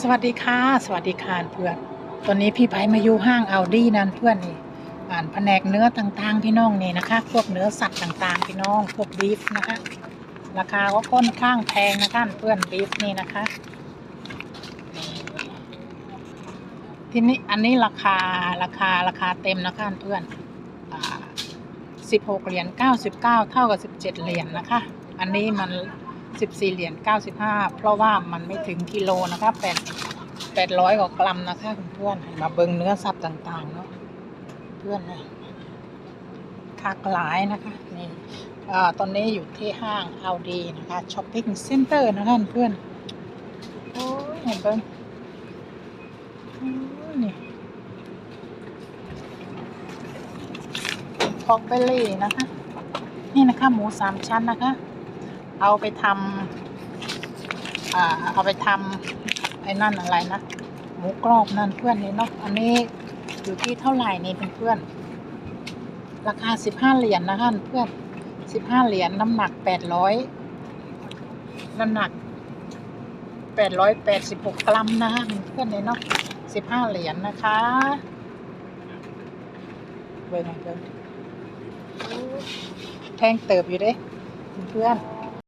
สวัสดีค่ะ สวัสดีค่ะเพื่อนตอนนี้พี่ไผมาอยู่ห้างเอาดี้นั่นเพื่อนนี่อ่านแผนกเนื้อต่างๆ พี่น้องนี่นะคะ พวกเนื้อสัตว์ต่างๆ พี่น้อง พวกบีฟนะคะ ราคาก็ค่อนข้างแพงนะคะเพื่อนบีฟนี่นะคะ ทีนี้อันนี้ราคาราคาราคาเต็มนะคะเพื่อนสิบหกเหรียญเก้าสิบเก้าเท่ากับสิบเจ็ดเหรียญนะคะ อันนี้มัน สิบสี่เหรียญเก้าสิบห้าเพราะว่ามันไม่ถึงกิโลนะคะแปดแปดร้อยกว่ากรัมนะคะคุณเพื่อนมาเบิงเนื้อสัตว์ต่างๆเนาะเพื่อนนะคักหลายนะคะนี่อ่าตอนนี้อยู่ที่ห้างเอาดีนะคะช้อปปิ้งเซ็นเตอร์นะคะเพื่อนโอ้ยเห็นเบิ้งอืมนี่พอกเบลลี่นะคะ นี่นะคะหมูสามชั้นนะคะ เอาไปทำอ่าเอาไปทำไอ้นั่นอะไรนะหมูกรอบนั่นเพื่อนนี่เนาะอันนี้อยู่ที่เท่าไหร่นี่เป็นเพื่อนราคาสิบห้าเหรียญนะคะเพื่อนสิบห้าเหรียญน้ำหนักแปดร้อยน้ำหนักแปดร้อยแปดสิบหกกรัมนะคะเพื่อนนี่เนาะสิบห้าเหรียญนะคะเบิ่งให้เบิ่งแพงเติบอยู่เด้เพื่อน